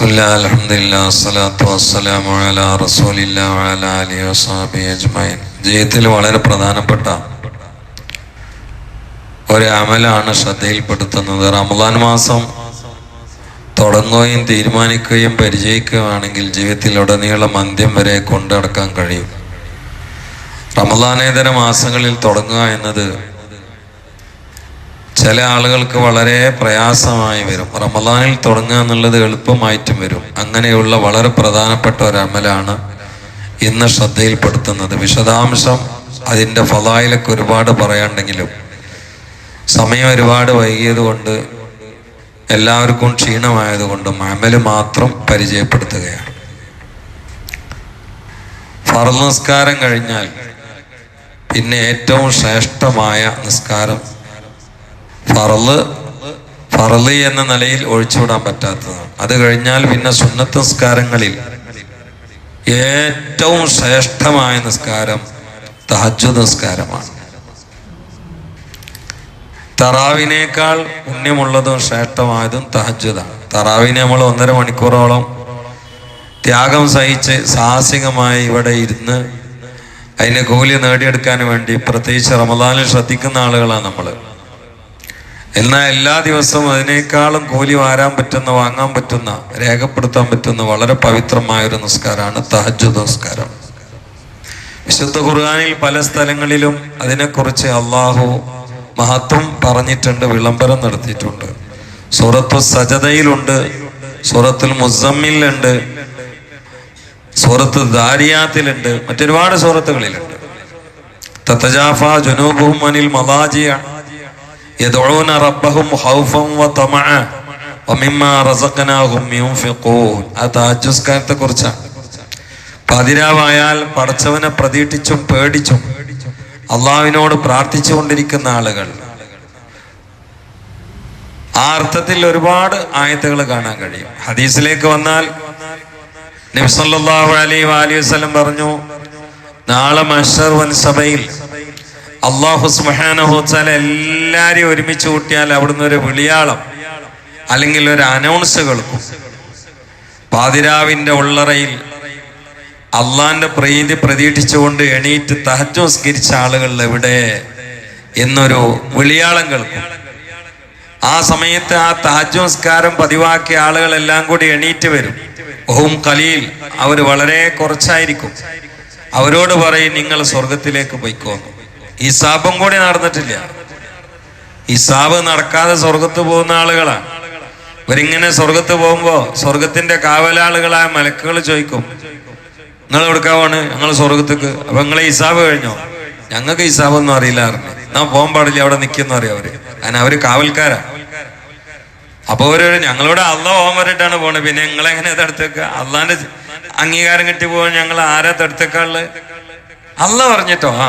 വസ്സലാമു ജീവിതത്തിൽ വളരെ പ്രധാനപ്പെട്ട ഒരു അമലാണ് ശ്രദ്ധയിൽപ്പെടുത്തുന്നത്. റമദാൻ മാസം തുടങ്ങുകയും തീരുമാനിക്കുകയും പരിചയിക്കുകയാണെങ്കിൽ ജീവിതത്തിലുടനീളം അന്ത്യം വരെ കൊണ്ടടക്കാൻ കഴിയും. റമദാനേതര മാസങ്ങളിൽ തുടങ്ങുക എന്നത് ചില ആളുകൾക്ക് വളരെ പ്രയാസമായി വരും. റമദാനിൽ തുടങ്ങുക എന്നുള്ളത് എളുപ്പമായിട്ടും വരും. അങ്ങനെയുള്ള വളരെ പ്രധാനപ്പെട്ട ഒരു അമലാണ് ഇന്ന് ശ്രദ്ധയിൽപ്പെടുത്തുന്നത്. വിശദാംശം അതിന്റെ ഫലായിലൊക്കെ ഒരുപാട് പറയാണ്ടെങ്കിലും സമയം ഒരുപാട് വൈകിയത് കൊണ്ട് എല്ലാവർക്കും ക്ഷീണമായതുകൊണ്ടും അമൽ മാത്രം പരിചയപ്പെടുത്തുകയാണ്. ഫർദ് നിസ്കാരം കഴിഞ്ഞാൽ പിന്നെ ഏറ്റവും ശ്രേഷ്ഠമായ നിസ്കാരം ഫറൽ ഫറൽ എന്ന നിലയിൽ ഒഴിച്ചുവിടാൻ പറ്റാത്തതാണ്. അത് കഴിഞ്ഞാൽ പിന്നെ സുന്നത്ത് നിസ്കാരങ്ങളിൽ ഏറ്റവും ശ്രേഷ്ഠമായ നിസ്കാരം തഹജു നിസ്കാരമാണ്. തറാവിനേക്കാൾ പുണ്യമുള്ളതും ശ്രേഷ്ഠമായതും തഹജുദാണ് തറാവിനെ നമ്മൾ ഒന്നര മണിക്കൂറോളം ത്യാഗം സഹിച്ച് സാഹസികമായി ഇവിടെ ഇരുന്ന് അതിന്റെ കൂലി നേടിയെടുക്കാൻ വേണ്ടി പ്രത്യേകിച്ച് റമദാനിൽ ശ്രദ്ധിക്കുന്ന ആളുകളാണ് നമ്മൾ എന്നാൽ എല്ലാ ദിവസവും അതിനേക്കാളും കൂലി വാരാൻ പറ്റുന്ന വാങ്ങാൻ പറ്റുന്ന രേഖപ്പെടുത്താൻ പറ്റുന്ന വളരെ പവിത്രമായ ഒരു നിസ്കാരമാണ് തഹജു നിസ്കാരം. വിശുദ്ധ ഖുർആാനിൽ പല സ്ഥലങ്ങളിലും അതിനെക്കുറിച്ച് അള്ളാഹു മഹത്വം പറഞ്ഞിട്ടുണ്ട് വിളംബരം നടത്തിയിട്ടുണ്ട്. സൂറത്തു സജതയിലുണ്ട് സൂറത്തുൽ മുസമ്മിലുണ്ട് സൂറത്ത് ദാരിയാത്തിലുണ്ട് മറ്റൊരുപാട് സൂറത്തുകളിലുണ്ട്. തത്തജാഫ ജുനൂബുഹും അനിൽ يدعون ربهم خوفا وطمعا ومما رزقناهم ينفقون ആ താജുസ്കാരത്തെ കുറിച്ചാണ് പതിരാവായാൽ പടച്ചവനെ പ്രതീക്ഷിച്ചും പേടിച്ചും അള്ളാവിനോട് പ്രാർത്ഥിച്ചു കൊണ്ടിരിക്കുന്ന ആളുകൾ ആ അർത്ഥത്തിൽ ഒരുപാട് ആയത്തുകൾ കാണാൻ കഴിയും ഹദീസിലേക്ക് വന്നാൽ നബ്സല്ലാഹു അലൈഹി അലൈഹി വസല്ലം പറഞ്ഞു നാളെ മഷർ വൻ സഭയിൽ അള്ളാഹു സുബാനഹോച്ചാൽ എല്ലാരെയും ഒരുമിച്ച് കൂട്ടിയാൽ അവിടുന്ന് ഒരു വിളിയാളം അല്ലെങ്കിൽ ഒരു അനൗൺസ് കേൾക്കും. പാതിരാവിന്റെ ഉള്ളറയിൽ അള്ളാന്റെ പ്രീതി പ്രതീക്ഷിച്ചുകൊണ്ട് എണീറ്റ് തഹജോസ്കരിച്ച ആളുകൾ എവിടെ എന്നൊരു വിളിയാളം കേൾക്കും. ആ സമയത്ത് ആ തഹജോസ്കാരം പതിവാക്കിയ ആളുകളെല്ലാം കൂടി എണീറ്റ് വരും. ഓം കലീൽ അവർ വളരെ കുറച്ചായിരിക്കും. അവരോട് പറയും നിങ്ങൾ സ്വർഗത്തിലേക്ക് പോയിക്കോന്നു. ഹിസാബും കൂടി നടന്നിട്ടില്ല. ഹിസാബ് നടക്കാതെ സ്വർഗത്ത് പോകുന്ന ആളുകളാണ് ഇവരിങ്ങനെ സ്വർഗത്ത് പോകുമ്പോ സ്വർഗത്തിന്റെ കാവലാളുകളായ മലക്കുകൾ ചോദിക്കും നിങ്ങൾ എവിടുക്കാവാണ് ഞങ്ങൾ സ്വർഗത്തേക്ക് അപ്പൊ നിങ്ങളെ ഹിസാബ് കഴിഞ്ഞോ? ഞങ്ങൾക്ക് ഹിസാബ് ഒന്നും അറിയില്ല അറിഞ്ഞു പോകാൻ പാടില്ല അവിടെ നിൽക്കുന്ന അറിയാം അവർ. കാരണം അവർ കാവൽക്കാരാ. അപ്പൊ അവർ ഞങ്ങളോട് അല്ല പോകാൻ പറഞ്ഞിട്ടാണ് പോണത്. പിന്നെ നിങ്ങളെങ്ങനെ തടുത്തേക്ക അള്ളാന്റെ അംഗീകാരം കിട്ടി പോകാൻ ഞങ്ങൾ ആരാ തടുത്തേക്കാൾ അല്ല പറഞ്ഞിട്ടോ? ആ.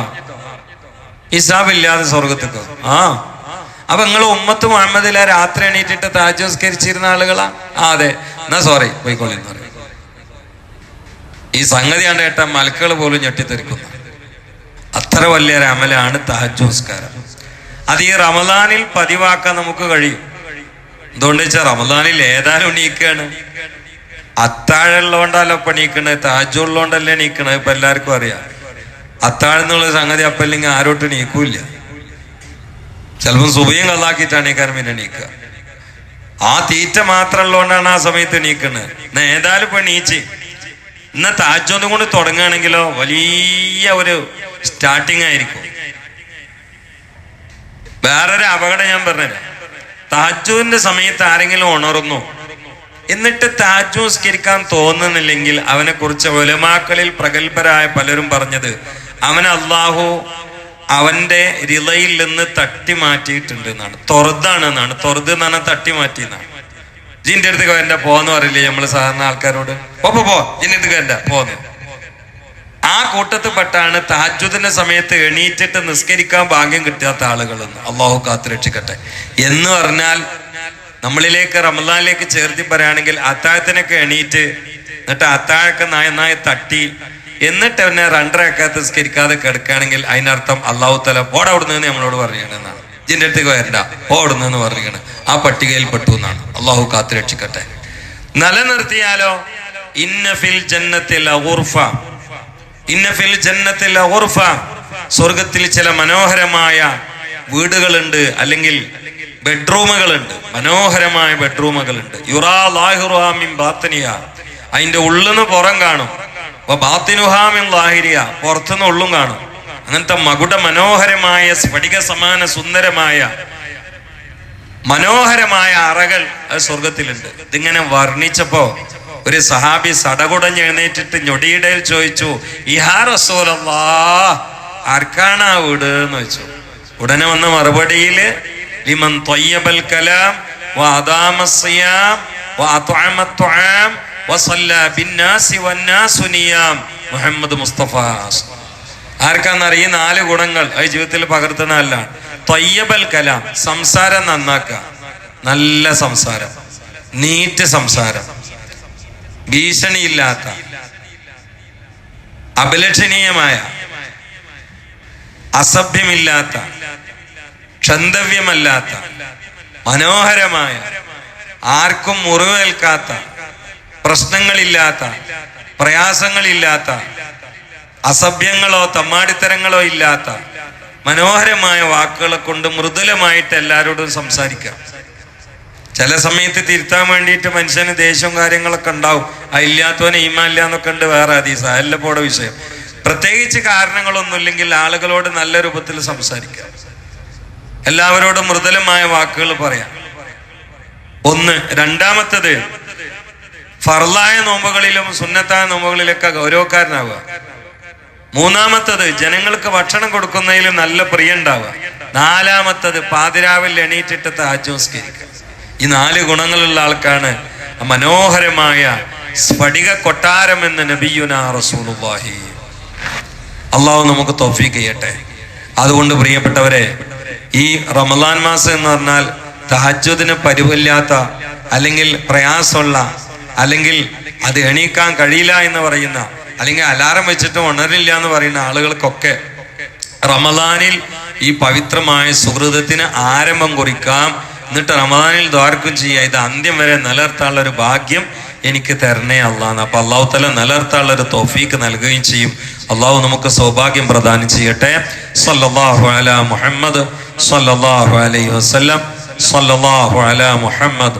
ഹിസാബില്ലാതെ സ്വർഗത്തേക്ക് ആ. അപ്പൊ നിങ്ങൾ ഉമ്മത്ത് മുഹമ്മദിലെ രാത്രി എണീറ്റിട്ട് താജോസ്കരിച്ചിരുന്ന ആളുകളാ? ആ അതെ. എന്നാ സോറി പോയിക്കോളി എന്ന് പറയും ഈ സംഗതി കണ്ട കേട്ട മലക്കുകൾ പോലും ഞെട്ടിത്തെറിക്കുന്നു. അത്ര വലിയൊരു അമലാണ് താജോസ്കാരം അത് ഈ റമദാനിൽ പതിവാക്കാൻ നമുക്ക് കഴിയും. എന്തുകൊണ്ട് വെച്ചാൽ റമദാനിൽ ഏതാനും എണീക്കാണ്. അത്താഴുള്ളതുകൊണ്ടല്ലോ ഇപ്പൊ എണീക്കണത് താജുള്ളതുകൊണ്ടല്ലേ എണീക്കണത് ഇപ്പൊ എല്ലാവർക്കും അറിയാം. അത്താഴെന്നുള്ള സംഗതി അപ്പം ഇല്ലെങ്കിൽ ആരോട്ട് നീക്കൂല ചിലപ്പോൾ സുബയും കള്ളാക്കിയിട്ടാണ് ഈ പിന്നെ നീക്കുക ആ തീറ്റ മാത്രമുള്ളതുകൊണ്ടാണ് ആ സമയത്ത് നീക്കുന്നത് ഏതായാലും ഇപ്പൊ നീച്ച് ഇന്ന് താജൊന്നും കൊണ്ട് തുടങ്ങുകയാണെങ്കിലോ വലിയ ഒരു സ്റ്റാർട്ടിങ് ആയിരിക്കും. വേറൊരു അപകടം ഞാൻ പറഞ്ഞുതരാം. താജുവിന്റെ സമയത്ത് ആരെങ്കിലും ഉണർന്നു. എന്നിട്ട് താജു സ്കരിക്കാൻ തോന്നുന്നില്ലെങ്കിൽ അവനെ കുറിച്ച് ഒലമാക്കളിൽ പ്രഗത്ഭരായ പലരും പറഞ്ഞത് അവൻ അള്ളാഹു അവന്റെ റിളയിൽ നിന്ന് തട്ടി മാറ്റിയിട്ടുണ്ട് എന്നാണ്. തൊറുതാണ് എന്നാണ്. തൊറുത് എന്ന് തട്ടി മാറ്റി എന്നാണ്. ജിന്റെ അടുത്ത് എന്റെ പോന്ന് പറയില്ലേ നമ്മൾ സാധാരണ ആൾക്കാരോട്? പോ പോ ജിന്റെ അടുത്ത് എന്റെ പോന്ന്. ആ കൂട്ടത്തിൽപ്പെട്ടാണ് താജുദിന്റെ സമയത്ത് എണീറ്റിട്ട് നിസ്കരിക്കാൻ ഭാഗ്യം കിട്ടാത്ത ആളുകളെന്ന്. അള്ളാഹു കാത്തുരക്ഷിക്കട്ടെ എന്ന് പറഞ്ഞാൽ നമ്മളിലേക്ക് റമദാനിലേക്ക് ചേർത്തി പറയുകയാണെങ്കിൽ അത്താഴത്തിനൊക്കെ എണീറ്റ് എന്നിട്ട് അത്താഴൊക്കെ നന്നായി തട്ടി എന്നിട്ട് അവനെ രണ്ടരക്കാത്ത നിസ്കരിക്കാതെ കിടക്കുകയാണെങ്കിൽ അതിനർത്ഥം അള്ളാഹു തല ഓടവിടുന്ന് നമ്മളോട് പറയണെന്നാണ് ജിന്റെ അടുത്തേക്ക് വരണ്ട പോടുന്നെന്ന് പറയുകയാണ് ആ പട്ടികയിൽ പെട്ടു എന്നാണ്. അള്ളാഹു കാത്തു രക്ഷിക്കട്ടെ. നിലനിർത്തിയാലോ? ഇന്ന ഫിൽ ജന്നത്തിൽ അഗുർഫ ഇന്ന ഫിൽ ജന്നത്തിൽ സ്വർഗത്തിൽ ചില മനോഹരമായ വീടുകളുണ്ട് അല്ലെങ്കിൽ ബെഡ്റൂമുകളുണ്ട്. മനോഹരമായ ബെഡ്റൂമുകളുണ്ട്. യുറാ ലാഹുറാമിൻ ബാത്തിനിയ. അതിന്റെ ഉള്ളിന്ന് പുറം കാണും. അപ്പൊ ബാത്തിനുഹാമിൻ ലാഹിരിയ പുറത്തുനിന്ന് ഉള്ളും കാണും. അങ്ങനത്തെ മകുട മനോഹരമായ സ്ഫടിക സമാന സുന്ദരമായ മനോഹരമായ അറകൾ അത് സ്വർഗത്തിലുണ്ട് ഇതിങ്ങനെ വർണിച്ചപ്പോ ഒരു സഹാബി സടകുടഞ്ഞ് എഴുന്നേറ്റിട്ട് ഞൊടിയിടയിൽ ചോദിച്ചു ഇഹാ ആ വീട്? എന്ന് വെച്ചു ഉടനെ വന്ന മറുപടിയിൽ ലിമൻ തൊയ്യബൽ കലാം വഅദാമ സിയാം മുഹമ്മദ് മുസ്തഫ. ആർക്കാന്നറിയ? നാല് ഗുണങ്ങൾ അത് ജീവിതത്തിൽ പകർത്തുന്ന അല്ല. തൊയ്യബൽ കലാം. സംസാരം നന്നാക്കുക. നല്ല സംസാരം. നീറ്റ് സംസാരം. ഭീഷണിയില്ലാത്ത. അപലക്ഷണീയമായ. അസഭ്യമില്ലാത്ത. ക്ഷന്തവ്യമല്ലാത്ത. മനോഹരമായ. ആർക്കും മുറിവേൽക്കാത്ത. പ്രശ്നങ്ങളില്ലാത്ത പ്രയാസങ്ങളില്ലാത്ത അസഭ്യങ്ങളോ തമ്മാടിത്തരങ്ങളോ ഇല്ലാത്ത മനോഹരമായ വാക്കുകളെ കൊണ്ട് മൃദുലമായിട്ട് എല്ലാവരോടും സംസാരിക്കാം ചില സമയത്ത് തിരുത്താൻ വേണ്ടിയിട്ട് മനുഷ്യന് ദേഷ്യവും കാര്യങ്ങളൊക്കെ ഉണ്ടാവും. ആ ഇല്ലാത്തവന് ഈമാല്ല എന്നൊക്കെ ഉണ്ട് വേറെ അതീസ അല്ല പോടെ വിഷയം. പ്രത്യേകിച്ച് കാരണങ്ങളൊന്നും ഇല്ലെങ്കിൽ ആളുകളോട് നല്ല രൂപത്തിൽ സംസാരിക്കാം എല്ലാവരോടും മൃദുലമായ വാക്കുകൾ പറയാം. ഒന്ന് രണ്ടാമത്തത് ഫർലായ നോമ്പുകളിലും സുന്നത്തായ നോമ്പുകളിലൊക്കെ ഗൗരവക്കാരനാവുക. മൂന്നാമത്തത് ജനങ്ങൾക്ക് ഭക്ഷണം കൊടുക്കുന്നതിലും നല്ല പ്രിയ ഉണ്ടാവുക നാലാമത്തത് പാതിരാവിൽ എണീറ്റിട്ട് താജോസ്കരിക്കുക ഈ നാല് ഗുണങ്ങളുള്ള ആൾക്കാണ് മനോഹരമായ സ്ഫടിക കൊട്ടാരം എന്ന് നബിയുന റസൂലുള്ളാഹി. അള്ളാഹു നമുക്ക് തോഫീക്ക് ചെയ്യട്ടെ. അതുകൊണ്ട് പ്രിയപ്പെട്ടവരെ ഈ റമദാൻ മാസം എന്ന് പറഞ്ഞാൽ തഹജ്ജുദിന് പരിവില്ലാത്ത അല്ലെങ്കിൽ പ്രയാസമുള്ള അല്ലെങ്കിൽ അത് എണീക്കാൻ കഴിയില്ല എന്ന് പറയുന്ന അല്ലെങ്കിൽ അലാറം വെച്ചിട്ട് ഉണരില്ല എന്ന് പറയുന്ന ആളുകൾക്കൊക്കെ റമദാനിൽ ഈ പവിത്രമായ സുഹൃതത്തിന് ആരംഭം കുറിക്കാം. എന്നിട്ട് റമദാനിൽ ദ്വാർക്കും ചെയ്യുക. ഇത് അന്ത്യം വരെ നിലർത്താനുള്ള ഒരു ഭാഗ്യം എനിക്ക് തരണേ അള്ളാന്ന് അപ്പൊ അള്ളാഹു തല നിലനിർത്താനുള്ള ഒരു തോഫീക്ക് നൽകുകയും ചെയ്യും. അള്ളാഹു നമുക്ക് സൗഭാഗ്യം പ്രദാനം ചെയ്യട്ടെ. സല്ലല്ലാഹു അലാ മുഹമ്മദ് സല്ലല്ലാഹു അലൈഹി വസല്ലം. സല്ലല്ലാഹു അലാ മുഹമ്മദ്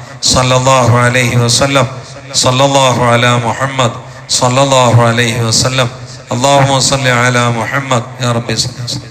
സല്ലല്ലാഹു അലൈഹി വസല്ലം. സല്ലല്ലാഹു അലാ മുഹമ്മദ്. സല്ലല്ലാഹു അലൈഹി വസല്ലം. അള്ളാഹു സല്ലി അലാ മുഹമ്മദ്. യാ റബ്ബി സല്ലി.